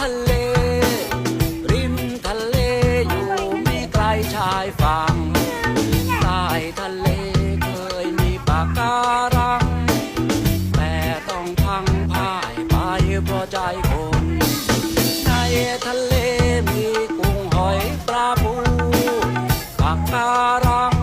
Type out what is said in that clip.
ทะเล ริมทะเลอยู่ไม่ไกลชายฝั่งใต้ทะเลเคยมีปากการัง แต่ต้องพังพ่ายไปเพราะใจคน ในทะเลมีกุ้งหอยปลาปูปากการัง